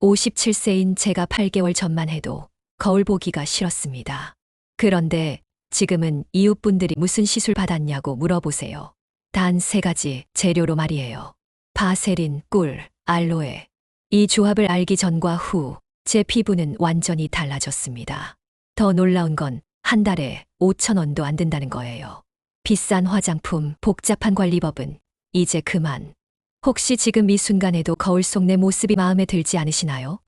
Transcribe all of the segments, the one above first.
57세인 제가 8개월 전만 해도 거울 보기가 싫었습니다. 그런데 지금은 이웃분들이 무슨 시술 받았냐고 물어보세요. 단 세 가지 재료로 말이에요. 바세린, 꿀, 알로에. 이 조합을 알기 전과 후 제 피부는 완전히 달라졌습니다. 더 놀라운 건 한 달에 5천 원도 안 든다는 거예요. 비싼 화장품, 복잡한 관리법은 이제 그만. 혹시 지금 이 순간에도 거울 속 내 모습이 마음에 들지 않으시나요?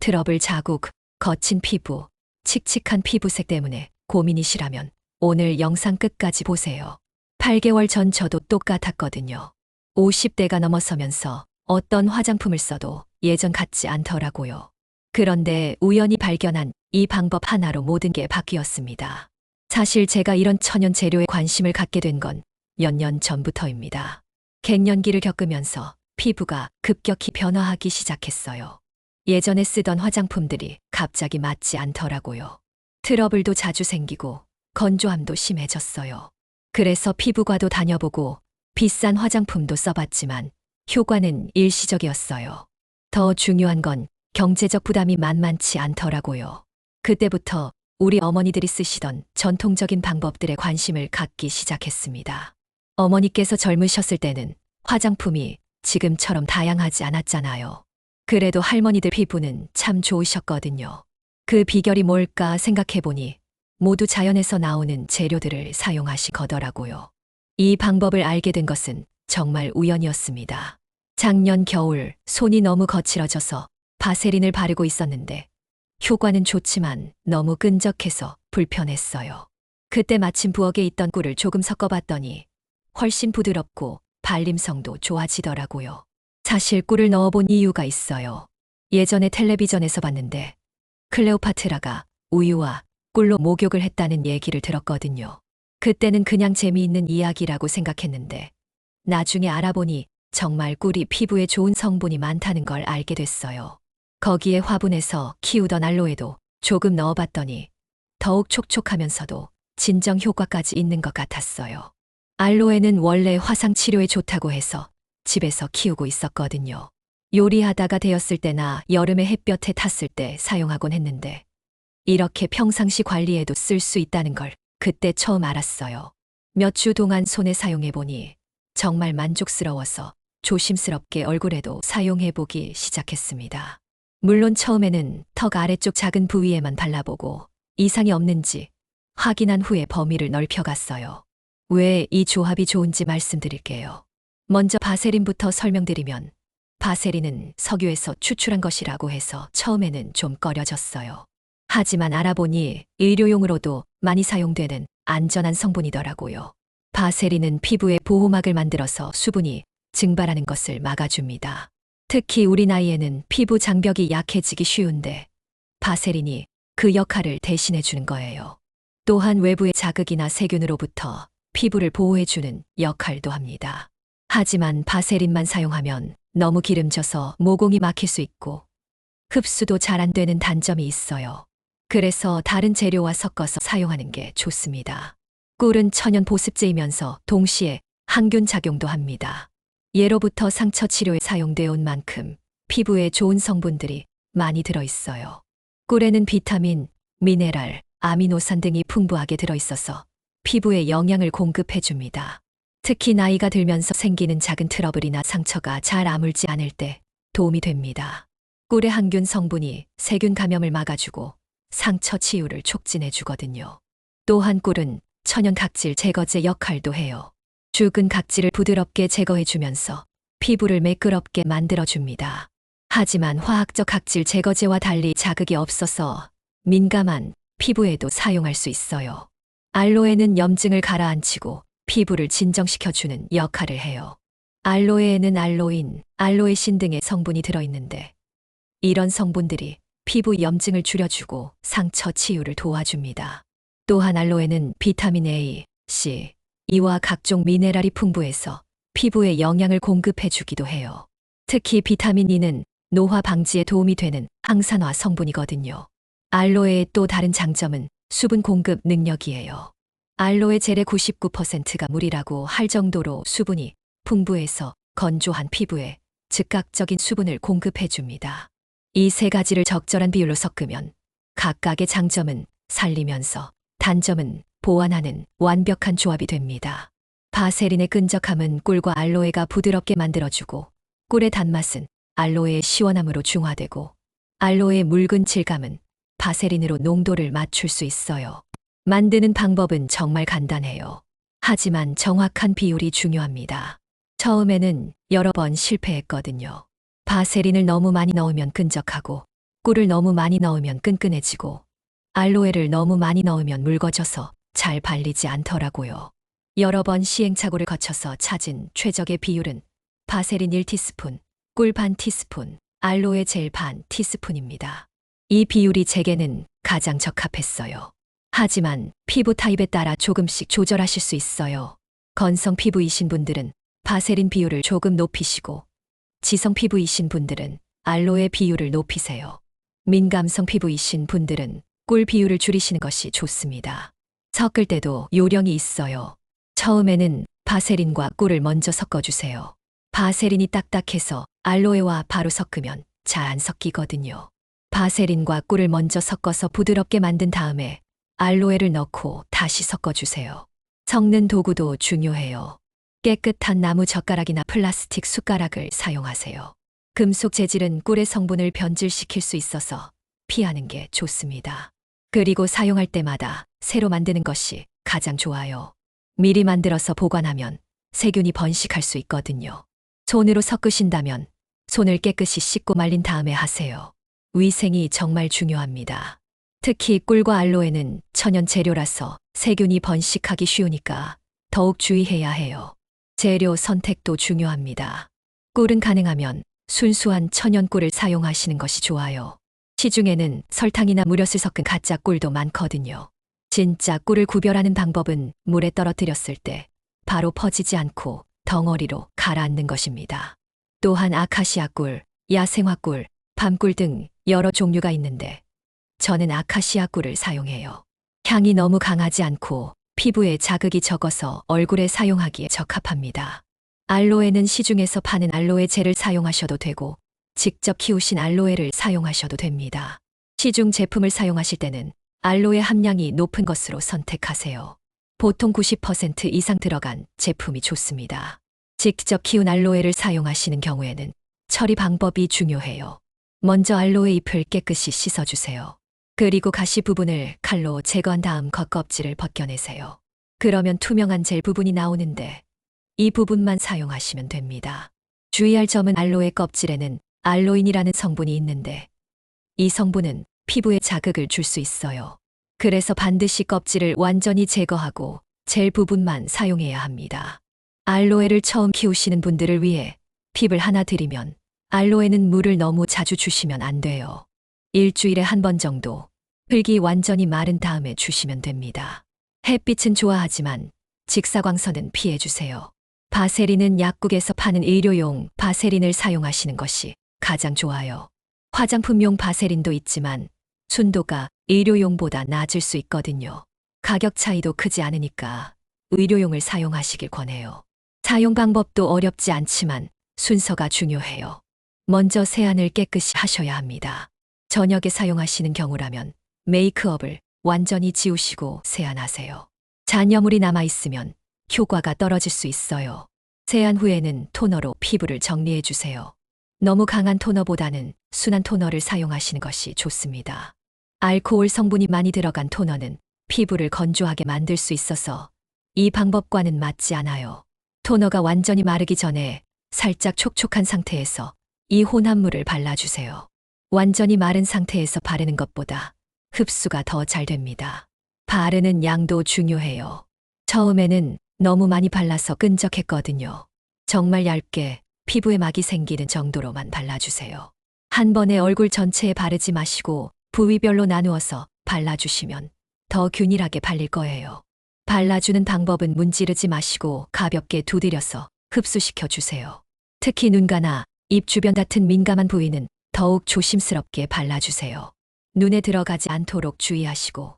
트러블 자국, 거친 피부, 칙칙한 피부색 때문에 고민이시라면 오늘 영상 끝까지 보세요. 8개월 전 저도 똑같았거든요. 50대가 넘어서면서 어떤 화장품을 써도 예전 같지 않더라고요. 그런데 우연히 발견한 이 방법 하나로 모든 게 바뀌었습니다. 사실 제가 이런 천연 재료에 관심을 갖게 된 건 몇 년 전부터입니다. 갱년기를 겪으면서 피부가 급격히 변화하기 시작했어요. 예전에 쓰던 화장품들이 갑자기 맞지 않더라고요. 트러블도 자주 생기고 건조함도 심해졌어요. 그래서 피부과도 다녀보고 비싼 화장품도 써봤지만 효과는 일시적이었어요. 더 중요한 건 경제적 부담이 만만치 않더라고요. 그때부터 우리 어머니들이 쓰시던 전통적인 방법들에 관심을 갖기 시작했습니다. 어머니께서 젊으셨을 때는 화장품이 지금처럼 다양하지 않았잖아요. 그래도 할머니들 피부는 참 좋으셨거든요. 그 비결이 뭘까 생각해보니 모두 자연에서 나오는 재료들을 사용하시거더라고요. 이 방법을 알게 된 것은 정말 우연이었습니다. 작년 겨울 손이 너무 거칠어져서 바세린을 바르고 있었는데 효과는 좋지만 너무 끈적해서 불편했어요. 그때 마침 부엌에 있던 꿀을 조금 섞어봤더니 훨씬 부드럽고 발림성도 좋아지더라고요. 사실 꿀을 넣어본 이유가 있어요. 예전에 텔레비전에서 봤는데 클레오파트라가 우유와 꿀로 목욕을 했다는 얘기를 들었거든요. 그때는 그냥 재미있는 이야기라고 생각했는데 나중에 알아보니 정말 꿀이 피부에 좋은 성분이 많다는 걸 알게 됐어요. 거기에 화분에서 키우던 알로에도 조금 넣어봤더니 더욱 촉촉하면서도 진정 효과까지 있는 것 같았어요. 알로에는 원래 화상 치료에 좋다고 해서 집에서 키우고 있었거든요. 요리하다가 되었을 때나 여름에 햇볕에 탔을 때 사용하곤 했는데 이렇게 평상시 관리에도 쓸 수 있다는 걸 그때 처음 알았어요. 몇 주 동안 손에 사용해보니 정말 만족스러워서 조심스럽게 얼굴에도 사용해보기 시작했습니다. 물론 처음에는 턱 아래쪽 작은 부위에만 발라보고 이상이 없는지 확인한 후에 범위를 넓혀갔어요. 왜 이 조합이 좋은지 말씀드릴게요. 먼저 바세린부터 설명드리면 바세린은 석유에서 추출한 것이라고 해서 처음에는 좀 꺼려졌어요. 하지만 알아보니 의료용으로도 많이 사용되는 안전한 성분이더라고요. 바세린은 피부에 보호막을 만들어서 수분이 증발하는 것을 막아줍니다. 특히 우리 나이에는 피부 장벽이 약해지기 쉬운데 바세린이 그 역할을 대신해 주는 거예요. 또한 외부의 자극이나 세균으로부터 피부를 보호해주는 역할도 합니다. 하지만 바세린만 사용하면 너무 기름져서 모공이 막힐 수 있고 흡수도 잘 안 되는 단점이 있어요. 그래서 다른 재료와 섞어서 사용하는 게 좋습니다. 꿀은 천연 보습제이면서 동시에 항균 작용도 합니다. 예로부터 상처 치료에 사용되어 온 만큼 피부에 좋은 성분들이 많이 들어 있어요. 꿀에는 비타민, 미네랄, 아미노산 등이 풍부하게 들어 있어서 피부에 영양을 공급해 줍니다. 특히 나이가 들면서 생기는 작은 트러블이나 상처가 잘 아물지 않을 때 도움이 됩니다. 꿀의 항균 성분이 세균 감염을 막아주고 상처 치유를 촉진해 주거든요. 또한 꿀은 천연 각질 제거제 역할도 해요. 죽은 각질을 부드럽게 제거해 주면서 피부를 매끄럽게 만들어 줍니다. 하지만 화학적 각질 제거제와 달리 자극이 없어서 민감한 피부에도 사용할 수 있어요. 알로에는 염증을 가라앉히고 피부를 진정시켜주는 역할을 해요. 알로에에는 알로인, 알로에신 등의 성분이 들어있는데 이런 성분들이 피부 염증을 줄여주고 상처 치유를 도와줍니다. 또한 알로에는 비타민 A, C, 이와 각종 미네랄이 풍부해서 피부에 영양을 공급해주기도 해요. 특히 비타민 E는 노화 방지에 도움이 되는 항산화 성분이거든요. 알로에의 또 다른 장점은 수분 공급 능력이에요. 알로에 젤의 99%가 물이라고 할 정도로 수분이 풍부해서 건조한 피부에 즉각적인 수분을 공급해 줍니다. 이 세 가지를 적절한 비율로 섞으면 각각의 장점은 살리면서 단점은 보완하는 완벽한 조합이 됩니다. 바세린의 끈적함은 꿀과 알로에가 부드럽게 만들어주고 꿀의 단맛은 알로에의 시원함으로 중화되고 알로에의 묽은 질감은 바세린으로 농도를 맞출 수 있어요. 만드는 방법은 정말 간단해요. 하지만 정확한 비율이 중요합니다. 처음에는 여러 번 실패했거든요. 바세린을 너무 많이 넣으면 끈적하고 꿀을 너무 많이 넣으면 끈끈해지고 알로에를 너무 많이 넣으면 묽어져서 잘 발리지 않더라고요. 여러 번 시행착오를 거쳐서 찾은 최적의 비율은 바세린 1티스푼, 꿀 반 티스푼, 알로에 젤 반 티스푼입니다. 이 비율이 제게는 가장 적합했어요. 하지만 피부 타입에 따라 조금씩 조절하실 수 있어요. 건성 피부이신 분들은 바세린 비율을 조금 높이시고 지성 피부이신 분들은 알로에 비율을 높이세요. 민감성 피부이신 분들은 꿀 비율을 줄이시는 것이 좋습니다. 섞을 때도 요령이 있어요. 처음에는 바세린과 꿀을 먼저 섞어주세요. 바세린이 딱딱해서 알로에와 바로 섞으면 잘 안 섞이거든요. 바세린과 꿀을 먼저 섞어서 부드럽게 만든 다음에 알로에를 넣고 다시 섞어주세요. 섞는 도구도 중요해요. 깨끗한 나무 젓가락이나 플라스틱 숟가락을 사용하세요. 금속 재질은 꿀의 성분을 변질시킬 수 있어서 피하는 게 좋습니다. 그리고 사용할 때마다 새로 만드는 것이 가장 좋아요. 미리 만들어서 보관하면 세균이 번식할 수 있거든요. 손으로 섞으신다면 손을 깨끗이 씻고 말린 다음에 하세요. 위생이 정말 중요합니다. 특히 꿀과 알로에는 천연 재료라서 세균이 번식하기 쉬우니까 더욱 주의해야 해요. 재료 선택도 중요합니다. 꿀은 가능하면 순수한 천연 꿀을 사용하시는 것이 좋아요. 시중에는 설탕이나 무엿을 섞은 가짜 꿀도 많거든요. 진짜 꿀을 구별하는 방법은 물에 떨어뜨렸을 때 바로 퍼지지 않고 덩어리로 가라앉는 것입니다. 또한 아카시아 꿀, 야생화 꿀, 밤꿀 등 여러 종류가 있는데 저는 아카시아 꿀을 사용해요. 향이 너무 강하지 않고 피부에 자극이 적어서 얼굴에 사용하기에 적합합니다. 알로에는 시중에서 파는 알로에 젤을 사용하셔도 되고 직접 키우신 알로에를 사용하셔도 됩니다. 시중 제품을 사용하실 때는 알로에 함량이 높은 것으로 선택하세요. 보통 90% 이상 들어간 제품이 좋습니다. 직접 키운 알로에를 사용하시는 경우에는 처리 방법이 중요해요. 먼저 알로에 잎을 깨끗이 씻어주세요. 그리고 가시 부분을 칼로 제거한 다음 겉껍질을 벗겨내세요. 그러면 투명한 젤 부분이 나오는데 이 부분만 사용하시면 됩니다. 주의할 점은 알로에 껍질에는 알로인이라는 성분이 있는데 이 성분은 피부에 자극을 줄 수 있어요. 그래서 반드시 껍질을 완전히 제거하고 젤 부분만 사용해야 합니다. 알로에를 처음 키우시는 분들을 위해 팁을 하나 드리면 알로에는 물을 너무 자주 주시면 안 돼요. 일주일에 한 번 정도 흙이 완전히 마른 다음에 주시면 됩니다. 햇빛은 좋아하지만 직사광선은 피해 주세요. 바세린은 약국에서 파는 의료용 바세린을 사용하시는 것이 가장 좋아요. 화장품용 바세린도 있지만 순도가 의료용보다 낮을 수 있거든요. 가격 차이도 크지 않으니까 의료용을 사용하시길 권해요. 사용 방법도 어렵지 않지만 순서가 중요해요. 먼저 세안을 깨끗이 하셔야 합니다. 저녁에 사용하시는 경우라면 메이크업을 완전히 지우시고 세안하세요. 잔여물이 남아있으면 효과가 떨어질 수 있어요. 세안 후에는 토너로 피부를 정리해 주세요. 너무 강한 토너보다는 순한 토너를 사용하시는 것이 좋습니다. 알코올 성분이 많이 들어간 토너는 피부를 건조하게 만들 수 있어서 이 방법과는 맞지 않아요. 토너가 완전히 마르기 전에 살짝 촉촉한 상태에서 이 혼합물을 발라주세요. 완전히 마른 상태에서 바르는 것보다 흡수가 더 잘 됩니다. 바르는 양도 중요해요. 처음에는 너무 많이 발라서 끈적했거든요. 정말 얇게 피부에 막이 생기는 정도로만 발라주세요. 한 번에 얼굴 전체에 바르지 마시고 부위별로 나누어서 발라주시면 더 균일하게 발릴 거예요. 발라주는 방법은 문지르지 마시고 가볍게 두드려서 흡수시켜 주세요. 특히 눈가나 입 주변 같은 민감한 부위는 더욱 조심스럽게 발라주세요. 눈에 들어가지 않도록 주의하시고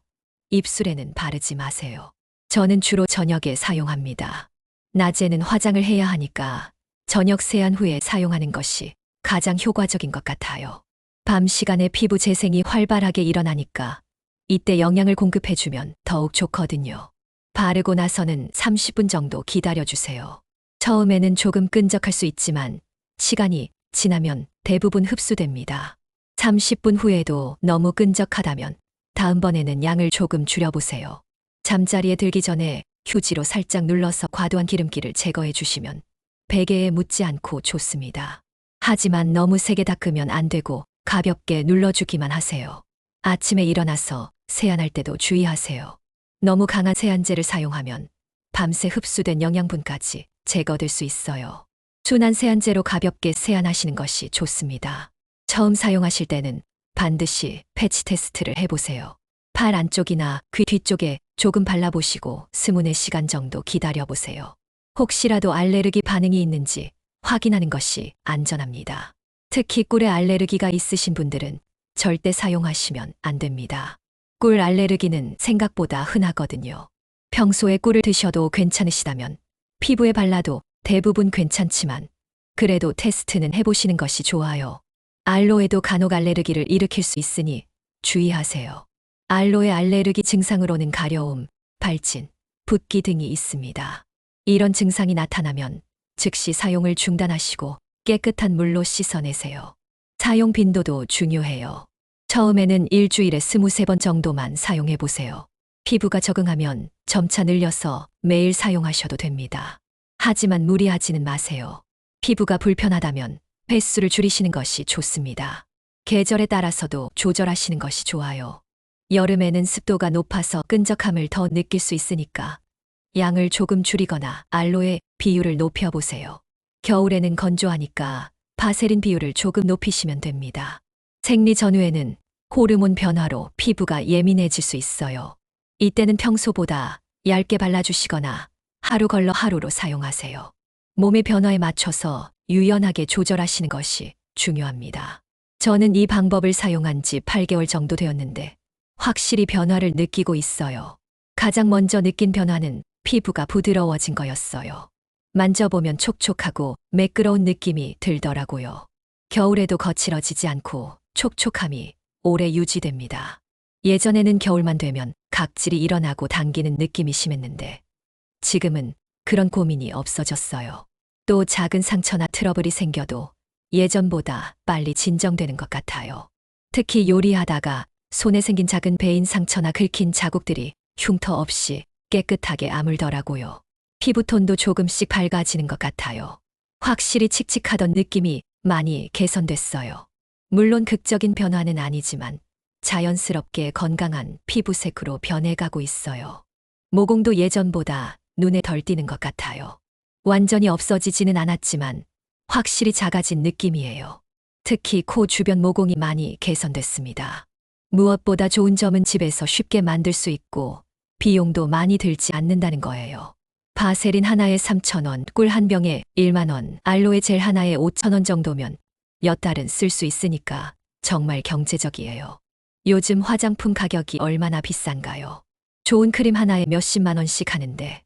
입술에는 바르지 마세요. 저는 주로 저녁에 사용합니다. 낮에는 화장을 해야 하니까 저녁 세안 후에 사용하는 것이 가장 효과적인 것 같아요. 밤 시간에 피부 재생이 활발하게 일어나니까 이때 영양을 공급해주면 더욱 좋거든요. 바르고 나서는 30분 정도 기다려주세요. 처음에는 조금 끈적할 수 있지만 시간이 지나면 대부분 흡수됩니다. 30분 후에도 너무 끈적하다면 다음번에는 양을 조금 줄여보세요. 잠자리에 들기 전에 휴지로 살짝 눌러서 과도한 기름기를 제거해 주시면 베개에 묻지 않고 좋습니다. 하지만 너무 세게 닦으면 안 되고 가볍게 눌러주기만 하세요. 아침에 일어나서 세안할 때도 주의하세요. 너무 강한 세안제를 사용하면 밤새 흡수된 영양분까지 제거될 수 있어요. 순한 세안제로 가볍게 세안하시는 것이 좋습니다. 처음 사용하실 때는 반드시 패치 테스트를 해보세요. 팔 안쪽이나 귀 뒤쪽에 조금 발라보시고 스무 네시간 정도 기다려보세요. 혹시라도 알레르기 반응이 있는지 확인하는 것이 안전합니다. 특히 꿀에 알레르기가 있으신 분들은 절대 사용하시면 안 됩니다. 꿀 알레르기는 생각보다 흔하거든요. 평소에 꿀을 드셔도 괜찮으시다면 피부에 발라도 대부분 괜찮지만 그래도 테스트는 해보시는 것이 좋아요. 알로에도 간혹 알레르기를 일으킬 수 있으니 주의하세요. 알로에 알레르기 증상으로는 가려움, 발진, 붓기 등이 있습니다. 이런 증상이 나타나면 즉시 사용을 중단하시고 깨끗한 물로 씻어내세요. 사용 빈도도 중요해요. 처음에는 일주일에 23번 정도만 사용해 보세요. 피부가 적응하면 점차 늘려서 매일 사용하셔도 됩니다. 하지만 무리하지는 마세요. 피부가 불편하다면 횟수를 줄이시는 것이 좋습니다. 계절에 따라서도 조절하시는 것이 좋아요. 여름에는 습도가 높아서 끈적함을 더 느낄 수 있으니까 양을 조금 줄이거나 알로에 비율을 높여보세요. 겨울에는 건조하니까 바세린 비율을 조금 높이시면 됩니다. 생리 전후에는 호르몬 변화로 피부가 예민해질 수 있어요. 이때는 평소보다 얇게 발라주시거나 하루 걸러 하루로 사용하세요. 몸의 변화에 맞춰서 유연하게 조절하시는 것이 중요합니다. 저는 이 방법을 사용한 지 8개월 정도 되었는데 확실히 변화를 느끼고 있어요. 가장 먼저 느낀 변화는 피부가 부드러워진 거였어요. 만져보면 촉촉하고 매끄러운 느낌이 들더라고요. 겨울에도 거칠어지지 않고 촉촉함이 오래 유지됩니다. 예전에는 겨울만 되면 각질이 일어나고 당기는 느낌이 심했는데 지금은 그런 고민이 없어졌어요. 또 작은 상처나 트러블이 생겨도 예전보다 빨리 진정되는 것 같아요. 특히 요리하다가 손에 생긴 작은 베인 상처나 긁힌 자국들이 흉터 없이 깨끗하게 아물더라고요. 피부톤도 조금씩 밝아지는 것 같아요. 확실히 칙칙하던 느낌이 많이 개선됐어요. 물론 극적인 변화는 아니지만 자연스럽게 건강한 피부색으로 변해가고 있어요. 모공도 예전보다 눈에 덜 띄는 것 같아요. 완전히 없어지지는 않았지만 확실히 작아진 느낌이에요. 특히 코 주변 모공이 많이 개선됐습니다. 무엇보다 좋은 점은 집에서 쉽게 만들 수 있고 비용도 많이 들지 않는다는 거예요. 바세린 하나에 3,000원, 꿀 한 병에 1만원, 알로에 젤 하나에 5,000원 정도면 몇 달은 쓸 수 있으니까 정말 경제적이에요. 요즘 화장품 가격이 얼마나 비싼가요? 좋은 크림 하나에 몇십만 원씩 하는데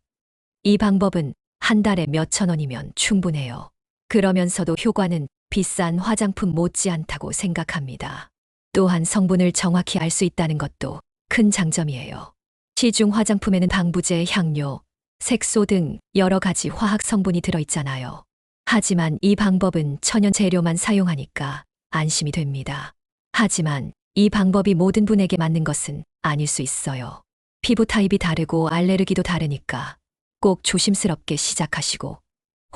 이 방법은 한 달에 몇천 원이면 충분해요. 그러면서도 효과는 비싼 화장품 못지않다고 생각합니다. 또한 성분을 정확히 알 수 있다는 것도 큰 장점이에요. 시중 화장품에는 방부제, 향료, 색소 등 여러 가지 화학 성분이 들어있잖아요. 하지만 이 방법은 천연 재료만 사용하니까 안심이 됩니다. 하지만 이 방법이 모든 분에게 맞는 것은 아닐 수 있어요. 피부 타입이 다르고 알레르기도 다르니까 꼭 조심스럽게 시작하시고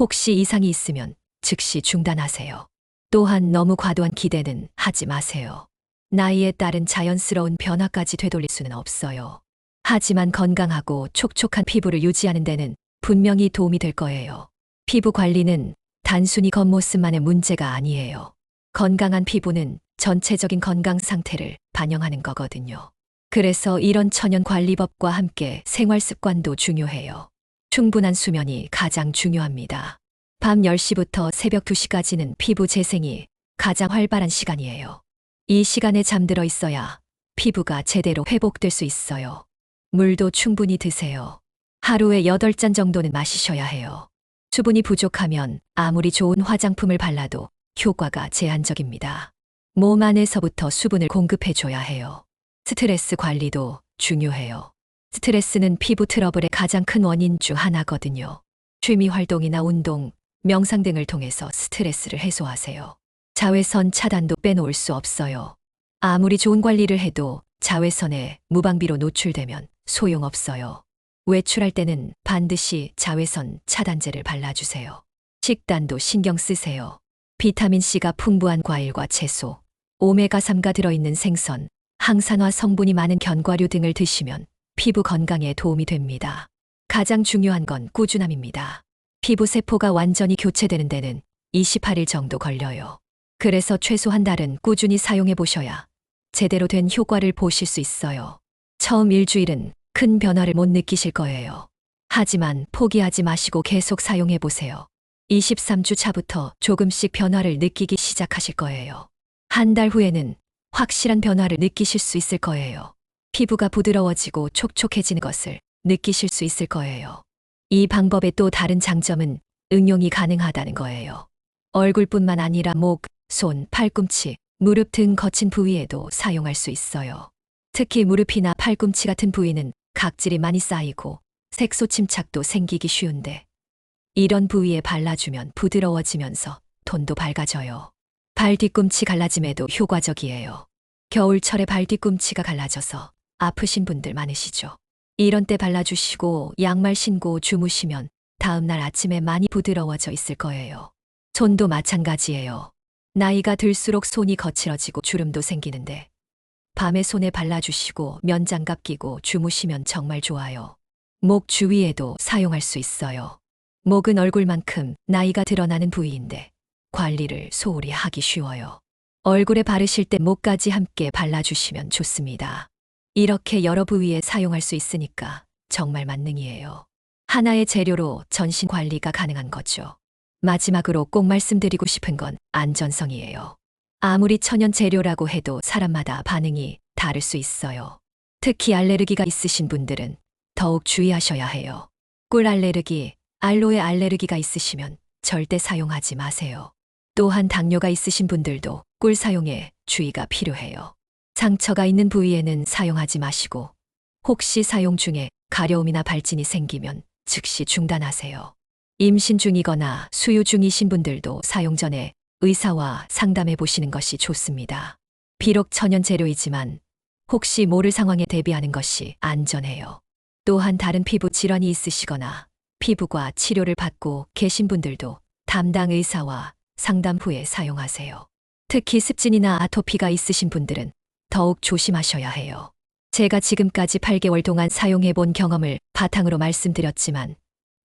혹시 이상이 있으면 즉시 중단하세요. 또한 너무 과도한 기대는 하지 마세요. 나이에 따른 자연스러운 변화까지 되돌릴 수는 없어요. 하지만 건강하고 촉촉한 피부를 유지하는 데는 분명히 도움이 될 거예요. 피부 관리는 단순히 겉모습만의 문제가 아니에요. 건강한 피부는 전체적인 건강 상태를 반영하는 거거든요. 그래서 이런 천연 관리법과 함께 생활 습관도 중요해요. 충분한 수면이 가장 중요합니다. 밤 10시부터 새벽 2시까지는 피부 재생이 가장 활발한 시간이에요. 이 시간에 잠들어 있어야 피부가 제대로 회복될 수 있어요. 물도 충분히 드세요. 하루에 8잔 정도는 마시셔야 해요. 수분이 부족하면 아무리 좋은 화장품을 발라도 효과가 제한적입니다. 몸 안에서부터 수분을 공급해줘야 해요. 스트레스 관리도 중요해요. 스트레스는 피부 트러블의 가장 큰 원인 중 하나거든요. 취미 활동이나 운동, 명상 등을 통해서 스트레스를 해소하세요. 자외선 차단도 빼놓을 수 없어요. 아무리 좋은 관리를 해도 자외선에 무방비로 노출되면 소용없어요. 외출할 때는 반드시 자외선 차단제를 발라주세요. 식단도 신경 쓰세요. 비타민C가 풍부한 과일과 채소, 오메가3가 들어있는 생선, 항산화 성분이 많은 견과류 등을 드시면 피부 건강에 도움이 됩니다. 가장 중요한 건 꾸준함입니다. 피부 세포가 완전히 교체되는 데는 28일 정도 걸려요. 그래서 최소 한 달은 꾸준히 사용해 보셔야 제대로 된 효과를 보실 수 있어요. 처음 일주일은 큰 변화를 못 느끼실 거예요. 하지만 포기하지 마시고 계속 사용해 보세요. 23주 차부터 조금씩 변화를 느끼기 시작하실 거예요. 한 달 후에는 확실한 변화를 느끼실 수 있을 거예요. 피부가 부드러워지고 촉촉해지는 것을 느끼실 수 있을 거예요. 이 방법의 또 다른 장점은 응용이 가능하다는 거예요. 얼굴뿐만 아니라 목, 손, 팔꿈치, 무릎 등 거친 부위에도 사용할 수 있어요. 특히 무릎이나 팔꿈치 같은 부위는 각질이 많이 쌓이고 색소 침착도 생기기 쉬운데 이런 부위에 발라주면 부드러워지면서 톤도 밝아져요. 발 뒤꿈치 갈라짐에도 효과적이에요. 겨울철에 발 뒤꿈치가 갈라져서 아프신 분들 많으시죠. 이런 때 발라주시고 양말 신고 주무시면 다음날 아침에 많이 부드러워져 있을 거예요. 손도 마찬가지예요. 나이가 들수록 손이 거칠어지고 주름도 생기는데 밤에 손에 발라주시고 면장갑 끼고 주무시면 정말 좋아요. 목 주위에도 사용할 수 있어요. 목은 얼굴만큼 나이가 드러나는 부위인데 관리를 소홀히 하기 쉬워요. 얼굴에 바르실 때 목까지 함께 발라주시면 좋습니다. 이렇게 여러 부위에 사용할 수 있으니까 정말 만능이에요. 하나의 재료로 전신 관리가 가능한 거죠. 마지막으로 꼭 말씀드리고 싶은 건 안전성이에요. 아무리 천연 재료라고 해도 사람마다 반응이 다를 수 있어요. 특히 알레르기가 있으신 분들은 더욱 주의하셔야 해요. 꿀 알레르기, 알로에 알레르기가 있으시면 절대 사용하지 마세요. 또한 당뇨가 있으신 분들도 꿀 사용에 주의가 필요해요. 상처가 있는 부위에는 사용하지 마시고 혹시 사용 중에 가려움이나 발진이 생기면 즉시 중단하세요. 임신 중이거나 수유 중이신 분들도 사용 전에 의사와 상담해 보시는 것이 좋습니다. 비록 천연 재료이지만 혹시 모를 상황에 대비하는 것이 안전해요. 또한 다른 피부 질환이 있으시거나 피부과 치료를 받고 계신 분들도 담당 의사와 상담 후에 사용하세요. 특히 습진이나 아토피가 있으신 분들은 더욱 조심하셔야 해요. 제가 지금까지 8개월 동안 사용해 본 경험을 바탕으로 말씀드렸지만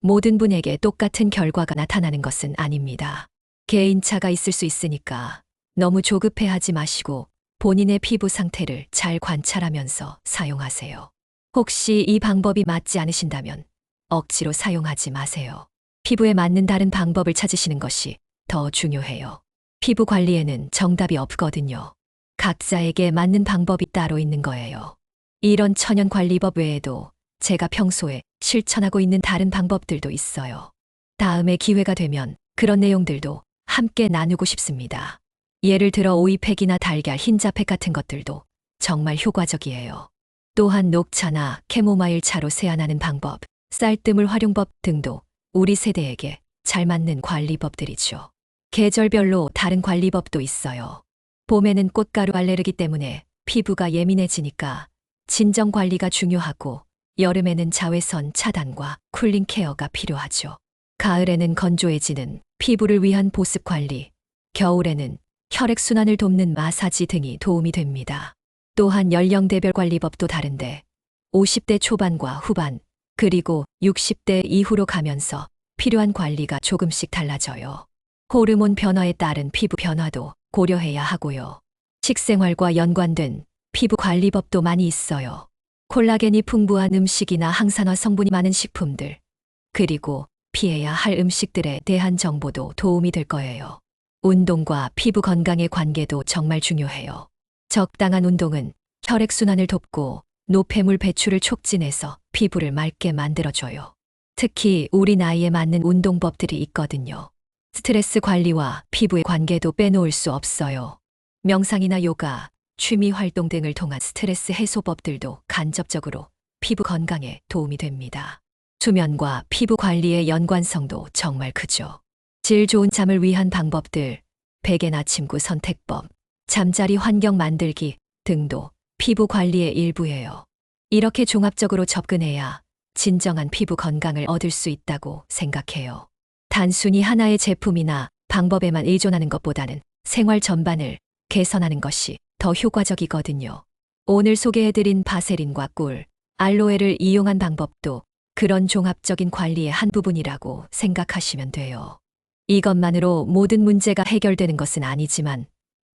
모든 분에게 똑같은 결과가 나타나는 것은 아닙니다. 개인차가 있을 수 있으니까 너무 조급해 하지 마시고 본인의 피부 상태를 잘 관찰하면서 사용하세요. 혹시 이 방법이 맞지 않으신다면 억지로 사용하지 마세요. 피부에 맞는 다른 방법을 찾으시는 것이 더 중요해요. 피부 관리에는 정답이 없거든요. 각자에게 맞는 방법이 따로 있는 거예요. 이런 천연 관리법 외에도 제가 평소에 실천하고 있는 다른 방법들도 있어요. 다음에 기회가 되면 그런 내용들도 함께 나누고 싶습니다. 예를 들어 오이팩이나 달걀 흰자팩 같은 것들도 정말 효과적이에요. 또한 녹차나 캐모마일 차로 세안하는 방법, 쌀뜨물 활용법 등도 우리 세대에게 잘 맞는 관리법들이죠. 계절별로 다른 관리법도 있어요. 봄에는 꽃가루 알레르기 때문에 피부가 예민해지니까 진정 관리가 중요하고 여름에는 자외선 차단과 쿨링 케어가 필요하죠. 가을에는 건조해지는 피부를 위한 보습 관리, 겨울에는 혈액순환을 돕는 마사지 등이 도움이 됩니다. 또한 연령대별 관리법도 다른데 50대 초반과 후반, 그리고 60대 이후로 가면서 필요한 관리가 조금씩 달라져요. 호르몬 변화에 따른 피부 변화도 고려해야 하고요. 식생활과 연관된 피부 관리법도 많이 있어요. 콜라겐이 풍부한 음식이나 항산화 성분이 많은 식품들, 그리고 피해야 할 음식들에 대한 정보도 도움이 될 거예요. 운동과 피부 건강의 관계도 정말 중요해요. 적당한 운동은 혈액순환을 돕고 노폐물 배출을 촉진해서 피부를 맑게 만들어줘요. 특히 우리 나이에 맞는 운동법들이 있거든요. 스트레스 관리와 피부의 관계도 빼놓을 수 없어요. 명상이나 요가, 취미 활동 등을 통한 스트레스 해소법들도 간접적으로 피부 건강에 도움이 됩니다. 수면과 피부 관리의 연관성도 정말 크죠. 질 좋은 잠을 위한 방법들, 베개 나 침구 선택법, 잠자리 환경 만들기 등도 피부 관리의 일부예요. 이렇게 종합적으로 접근해야 진정한 피부 건강을 얻을 수 있다고 생각해요. 단순히 하나의 제품이나 방법에만 의존하는 것보다는 생활 전반을 개선하는 것이 더 효과적이거든요. 오늘 소개해드린 바세린과 꿀, 알로에를 이용한 방법도 그런 종합적인 관리의 한 부분이라고 생각하시면 돼요. 이것만으로 모든 문제가 해결되는 것은 아니지만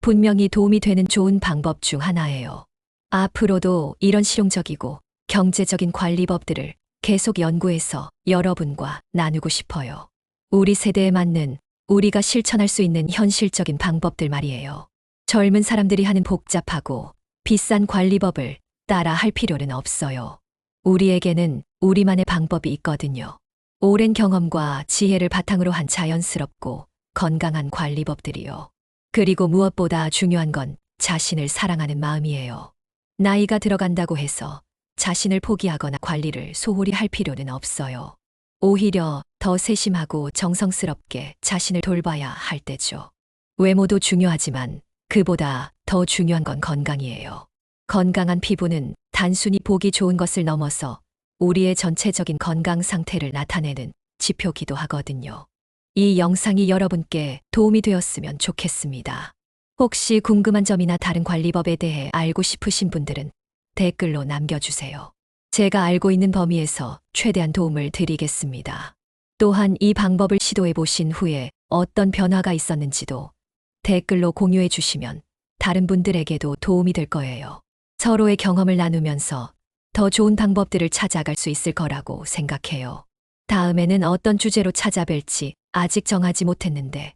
분명히 도움이 되는 좋은 방법 중 하나예요. 앞으로도 이런 실용적이고 경제적인 관리법들을 계속 연구해서 여러분과 나누고 싶어요. 우리 세대에 맞는 우리가 실천할 수 있는 현실적인 방법들 말이에요. 젊은 사람들이 하는 복잡하고 비싼 관리법을 따라 할 필요는 없어요. 우리에게는 우리만의 방법이 있거든요. 오랜 경험과 지혜를 바탕으로 한 자연스럽고 건강한 관리법들이요. 그리고 무엇보다 중요한 건 자신을 사랑하는 마음이에요. 나이가 들어간다고 해서 자신을 포기하거나 관리를 소홀히 할 필요는 없어요. 오히려 더 세심하고 정성스럽게 자신을 돌봐야 할 때죠. 외모도 중요하지만 그보다 더 중요한 건 건강이에요. 건강한 피부는 단순히 보기 좋은 것을 넘어서 우리의 전체적인 건강 상태를 나타내는 지표기도 하거든요. 이 영상이 여러분께 도움이 되었으면 좋겠습니다. 혹시 궁금한 점이나 다른 관리법에 대해 알고 싶으신 분들은 댓글로 남겨주세요. 제가 알고 있는 범위에서 최대한 도움을 드리겠습니다. 또한 이 방법을 시도해 보신 후에 어떤 변화가 있었는지도 댓글로 공유해 주시면 다른 분들에게도 도움이 될 거예요. 서로의 경험을 나누면서 더 좋은 방법들을 찾아갈 수 있을 거라고 생각해요. 다음에는 어떤 주제로 찾아뵐지 아직 정하지 못했는데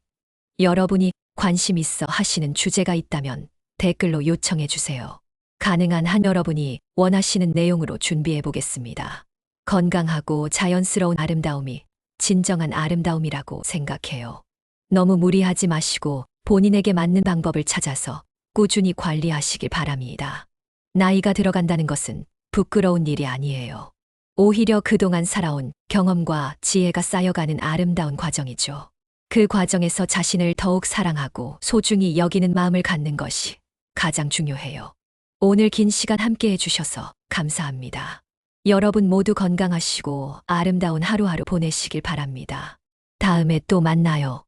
여러분이 관심 있어 하시는 주제가 있다면 댓글로 요청해 주세요. 가능한 한 여러분이 원하시는 내용으로 준비해 보겠습니다. 건강하고 자연스러운 아름다움이 진정한 아름다움이라고 생각해요. 너무 무리하지 마시고 본인에게 맞는 방법을 찾아서 꾸준히 관리하시길 바랍니다. 나이가 들어간다는 것은 부끄러운 일이 아니에요. 오히려 그동안 살아온 경험과 지혜가 쌓여가는 아름다운 과정이죠. 그 과정에서 자신을 더욱 사랑하고 소중히 여기는 마음을 갖는 것이 가장 중요해요. 오늘 긴 시간 함께 해주셔서 감사합니다. 여러분 모두 건강하시고 아름다운 하루하루 보내시길 바랍니다. 다음에 또 만나요.